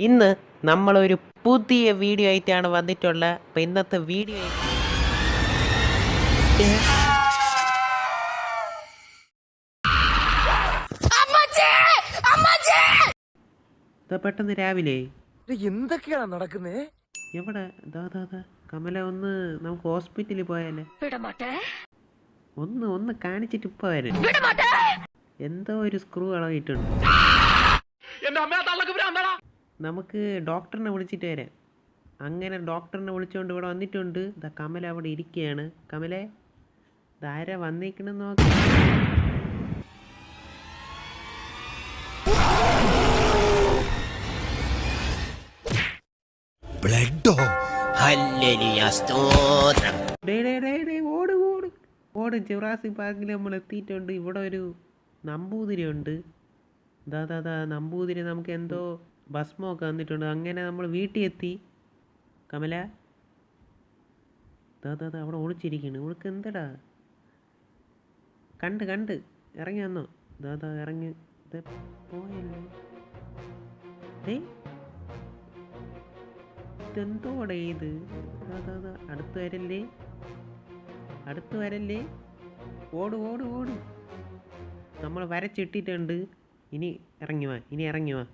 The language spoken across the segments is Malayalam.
ഇന്ന് നമ്മളൊരു പുതിയ വീഡിയോ ആയിട്ടാണ് വന്നിട്ടുള്ളത് അപ്പം ഇന്നത്തെ വീഡിയോ പെട്ടെന്ന് രാവിലെ. എന്തൊക്കെയാണ് നടക്കുന്നേ? എവിടെ? ദാ ദാ ദാ. കമല ഒന്ന് നമുക്ക് ഹോസ്പിറ്റലിൽ പോയാലേ. ഒന്ന് ഒന്ന് കാണിച്ചിട്ട് പോയാലേ എന്തോ ഒരു സ്ക്രൂ ഇളകിയിട്ടുണ്ട് നമുക്ക് ഡോക്ടറിനെ വിളിച്ചിട്ട് വരാം. അങ്ങനെ ഡോക്ടറിനെ വിളിച്ചുകൊണ്ട് ഇവിടെ വന്നിട്ടുണ്ട്. ദാ കമൽ അവിടെ ഇരിക്കുകയാണ്. കമലെ ധാര വന്നിരിക്കണം നോക്ക. ബ്ലഡോ? ഓട് ഓട്. ഓട് ജുറാസിക് പാർക്കിൽ നമ്മൾ എത്തിയിട്ടുണ്ട്. ഇവിടെ ഒരു നമ്പൂതിരി ഉണ്ട് ദാ ദാ ദാ നമ്പൂതിരി നമുക്ക് എന്തോ ഭസ്മമൊക്കെ വന്നിട്ടുണ്ട്. അങ്ങനെ നമ്മൾ വീട്ടിൽ എത്തി കമല ദാ ദാ ദാ അവിടെ ഒളിച്ചിരിക്കുന്നു ഇവൾക്ക് എന്തടാ? കണ്ട് കണ്ട്. ഇറങ്ങി വന്നോ. ദാദാ ഇറങ്ങി. പോയല്ലോ? ഇതെന്തോടെ ഇത്? ദാദാ അടുത്ത് വരല്ലേ? അടുത്ത് വരല്ലേ? ഓട് ഓട് ഓട്. നമ്മൾ വരച്ചിട്ടിട്ടുണ്ട്. ഇനി ഇറങ്ങി വാ. ഇനി ഇറങ്ങി വാ.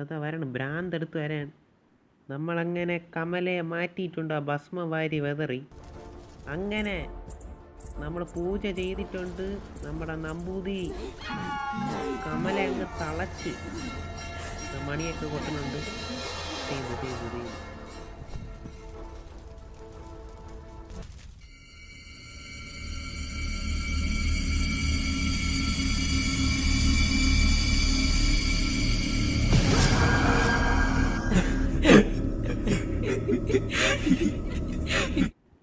അതാ വരണം. ഭ്രാന്ത് എടുത്ത് വരാൻ. നമ്മളങ്ങനെ കമലയെ മാറ്റിയിട്ടുണ്ട് ആ ഭസ്മ വാരി വെതറി. അങ്ങനെ നമ്മൾ പൂജ ചെയ്തിട്ടുണ്ട്. നമ്മുടെ നമ്പൂതി കമല അങ്ങ് തളച്ച് മണിയൊക്കെ കൊട്ടുന്നുണ്ട് ചെയ്തു ചെയ്തു ചെയ്തു.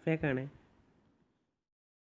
ફેંકાણે.